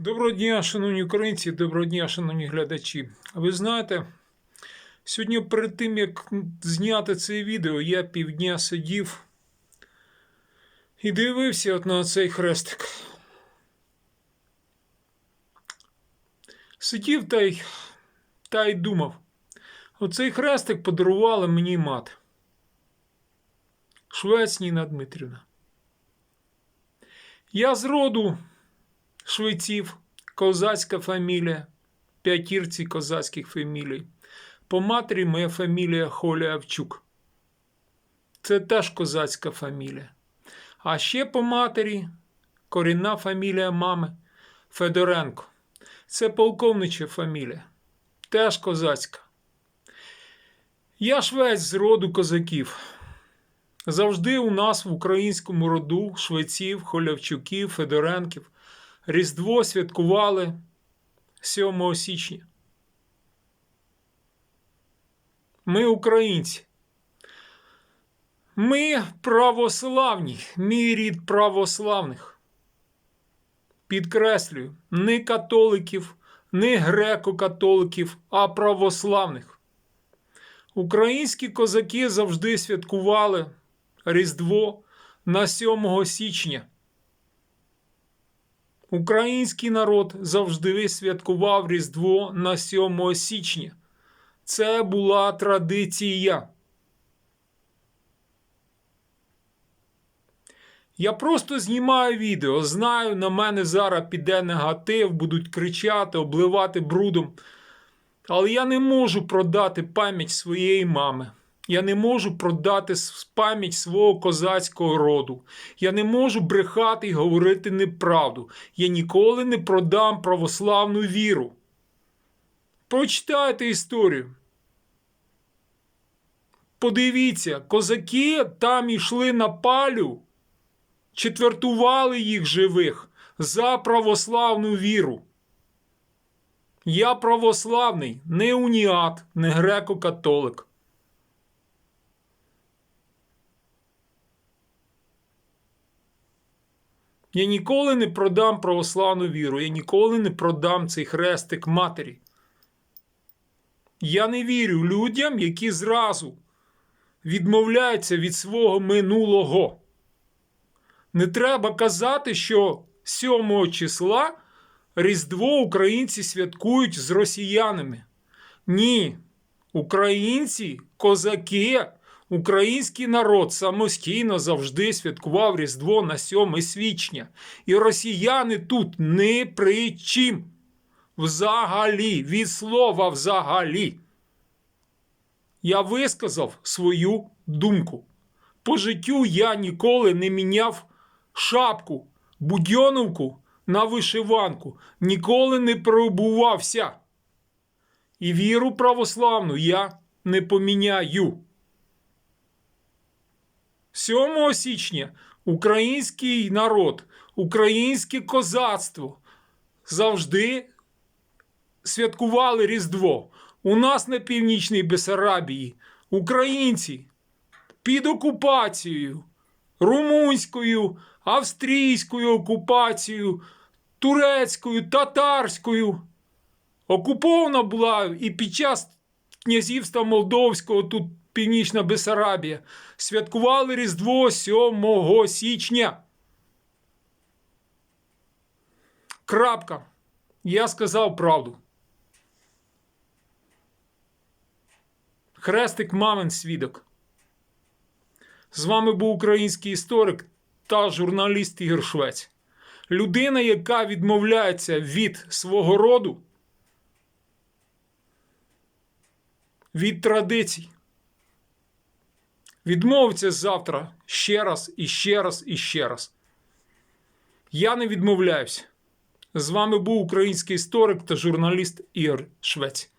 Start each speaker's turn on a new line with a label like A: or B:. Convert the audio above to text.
A: Доброго дня, шановні українці, доброго дня, шановні глядачі. Ви знаєте, сьогодні перед тим, як зняти це відео, я півдня сидів і дивився от на цей хрестик. Сидів та й, та й думав. Оцей хрестик подарувала мені мати. Швець Ніна Дмитрівна. Я з роду швейців, козацька фамілія, п'ятірці козацьких фамілій. По матері моя фамілія Холявчук. Це теж козацька фамілія. А ще по матері корінна фамілія мами Федоренко. Це полковнича фамілія. Теж козацька. Я швець з роду козаків. Завжди у нас в українському роду швеців, холявчуків, Федоренків Різдво святкували 7 січня. Ми українці. Ми православні, мій рід православних. Підкреслюю, не католиків, не греко-католиків, а православних. Українські козаки завжди святкували Різдво на 7 січня. Український народ завжди святкував Різдво на 7 січня. Це була традиція. Я просто знімаю відео. Знаю, на мене зараз піде негатив, будуть кричати, обливати брудом. Але я не можу продати пам'ять своєї мами. Я не можу продати пам'ять свого козацького роду. Я не можу брехати і говорити неправду. Я ніколи не продам православну віру. Прочитайте історію. Подивіться, козаки там йшли на палю, четвертували їх живих за православну віру. Я православний, не уніат, не греко-католик. Я ніколи не продам православну віру, я ніколи не продам цей хрестик матері. Я не вірю людям, які зразу відмовляються від свого минулого. Не треба казати, що 7 числа Різдво українці святкують з росіянами. Ні, українці, козаки. Український народ самостійно завжди святкував Різдво на 7 січня. І росіяни тут не при чим. Взагалі, від слова взагалі. Я висказав свою думку. По життю я ніколи не міняв шапку, будьоновку на вишиванку, ніколи не пробувався. І віру православну я не поміняю. 7 січня український народ, українське козацтво завжди святкували Різдво. У нас на північній Бесарабії українці під окупацією, румунською, австрійською окупацією, турецькою, татарською. Окупована була і під час князівства Молдовського тут Північна Бесарабія, святкували Різдво 7 січня. Крапка. Я сказав правду. Хрестик мамин свідок. З вами був український історик та журналіст Ігор Швець. Людина, яка відмовляється від свого роду, від традицій. Відмовиться завтра ще раз і ще раз і ще раз. Я не відмовляюсь. З вами був український історик та журналіст Ігор Швець.